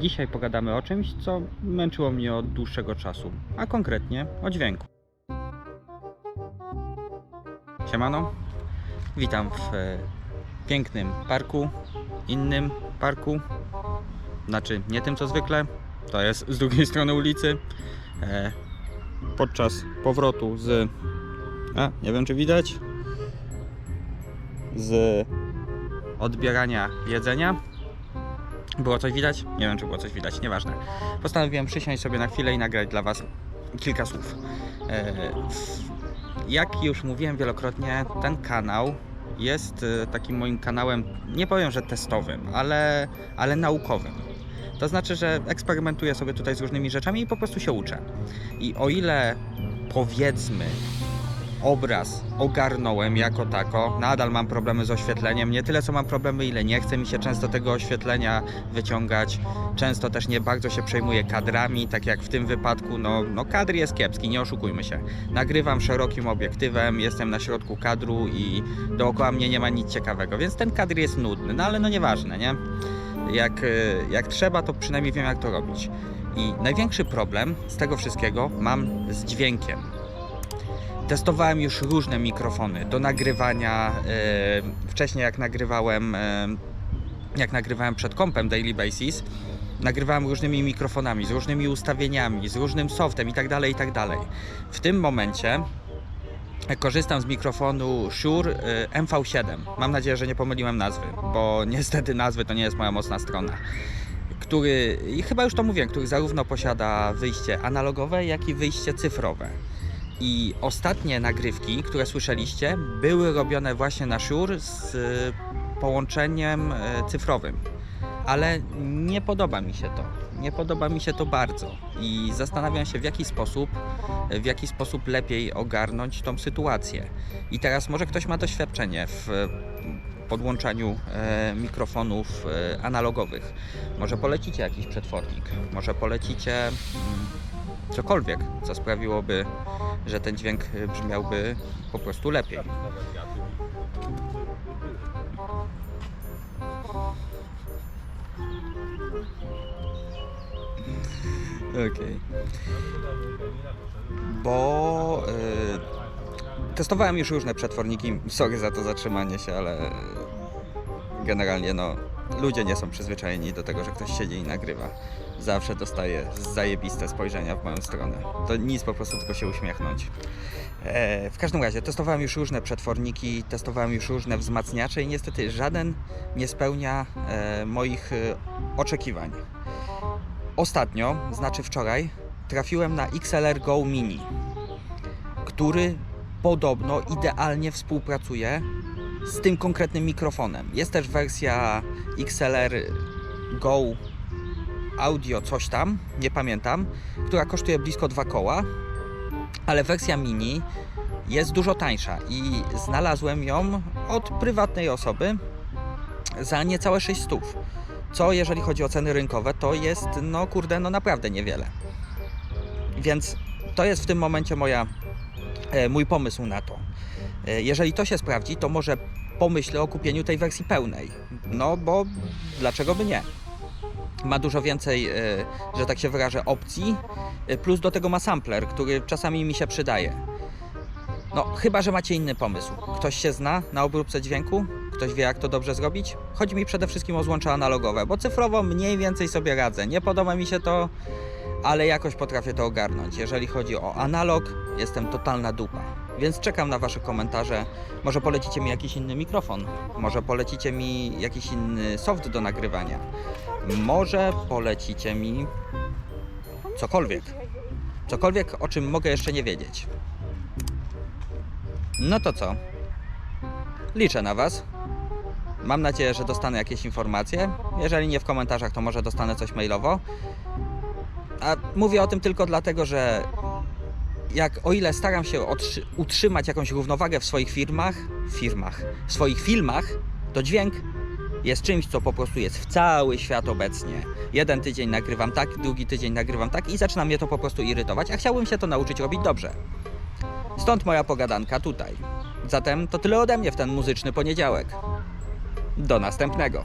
Dzisiaj pogadamy o czymś, co męczyło mnie od dłuższego czasu, a konkretnie o dźwięku. Siemano, witam w e, pięknym parku, innym parku, znaczy nie tym co zwykle, to jest z drugiej strony ulicy. E, podczas powrotu z. A, nie wiem czy widać. Z odbierania jedzenia. Było coś widać? Nie wiem, czy było coś widać, nieważne. Postanowiłem przysiąść sobie na chwilę i nagrać dla Was kilka słów. E, jak już mówiłem wielokrotnie, ten kanał jest e, takim moim kanałem, nie powiem, że testowym, ale, ale naukowym. To znaczy, że eksperymentuję sobie tutaj z różnymi rzeczami i po prostu się uczę. I o ile powiedzmy obraz ogarnąłem jako tako, nadal mam problemy z oświetleniem. Nie tyle co mam problemy, ile nie chce mi się często tego oświetlenia wyciągać. Często też nie bardzo się przejmuję kadrami, tak jak w tym wypadku. No, no kadr jest kiepski, nie oszukujmy się. Nagrywam szerokim obiektywem, jestem na środku kadru i dookoła mnie nie ma nic ciekawego, więc ten kadr jest nudny, no ale no nieważne, nie? Jak, y, jak trzeba, to przynajmniej wiem jak to robić. I największy problem z tego wszystkiego mam z dźwiękiem. Testowałem już różne mikrofony do nagrywania. y, wcześniej jak nagrywałem, y, jak nagrywałem przed kompem Daily Basis, nagrywałem różnymi mikrofonami, z różnymi ustawieniami, z różnym softem itd. itd. W tym momencie korzystam z mikrofonu Shure y, MV7. Mam nadzieję, że nie pomyliłem nazwy, bo niestety nazwy to nie jest moja mocna strona. Który, i chyba już to mówiłem, który zarówno posiada wyjście analogowe, jak i wyjście cyfrowe. I ostatnie nagrywki, które słyszeliście, były robione właśnie na Shure z y, połączeniem y, cyfrowym. Ale nie podoba mi się to. Nie podoba mi się to bardzo. I zastanawiam się, w jaki sposób, w jaki sposób lepiej ogarnąć tą sytuację. I teraz może ktoś ma doświadczenie w e, podłączaniu e, mikrofonów e, analogowych. Może polecicie jakiś przetwornik, może polecicie mm, cokolwiek, co sprawiłoby, że ten dźwięk e, brzmiałby po prostu lepiej. Okej. Bo y, testowałem już różne przetworniki. Sorry za to zatrzymanie się, ale generalnie no ludzie nie są przyzwyczajeni do tego, że ktoś siedzi i nagrywa. Zawsze dostaję zajebiste spojrzenia w moją stronę. To nic, po prostu tylko się uśmiechnąć. E, w każdym razie testowałem już różne przetworniki, testowałem już różne wzmacniacze i niestety żaden nie spełnia e, moich e, oczekiwań. Ostatnio, znaczy wczoraj, trafiłem na XLR Go Mini, który podobno idealnie współpracuje z tym konkretnym mikrofonem. Jest też wersja XLR Go Audio coś tam, nie pamiętam, która kosztuje blisko dwa koła, ale wersja mini jest dużo tańsza i znalazłem ją od prywatnej osoby za niecałe 600 co jeżeli chodzi o ceny rynkowe, to jest no kurde, no naprawdę niewiele. Więc to jest w tym momencie moja, e, mój pomysł na to. E, Jeżeli to się sprawdzi, to może pomyślę o kupieniu tej wersji pełnej. No bo dlaczego by nie? Ma dużo więcej, e, że tak się wyrażę, opcji, e, plus do tego ma sampler, który czasami mi się przydaje. No, chyba, że macie inny pomysł. Ktoś się zna na obróbce dźwięku? Ktoś wie, jak to dobrze zrobić? Chodzi mi przede wszystkim o złącza analogowe, bo cyfrowo mniej więcej sobie radzę. Nie podoba mi się to, ale jakoś potrafię to ogarnąć. Jeżeli chodzi o analog, jestem totalna dupa. Więc czekam na Wasze komentarze. Może polecicie mi jakiś inny mikrofon, może polecicie mi jakiś inny soft do nagrywania, może polecicie mi cokolwiek. Cokolwiek, o czym mogę jeszcze nie wiedzieć. No to co? Liczę na Was. Mam nadzieję, że dostanę jakieś informacje. Jeżeli nie w komentarzach, to może dostanę coś mailowo. A mówię o tym tylko dlatego, że jak o ile staram się utrzymać jakąś równowagę w swoich firmach, firmach, w swoich filmach, to dźwięk jest czymś, co po prostu jest w cały świat obecnie. Jeden tydzień nagrywam tak, drugi tydzień nagrywam tak i zaczyna mnie to po prostu irytować, a chciałbym się to nauczyć robić dobrze. Stąd moja pogadanka tutaj. Zatem to tyle ode mnie w ten muzyczny poniedziałek. Do następnego.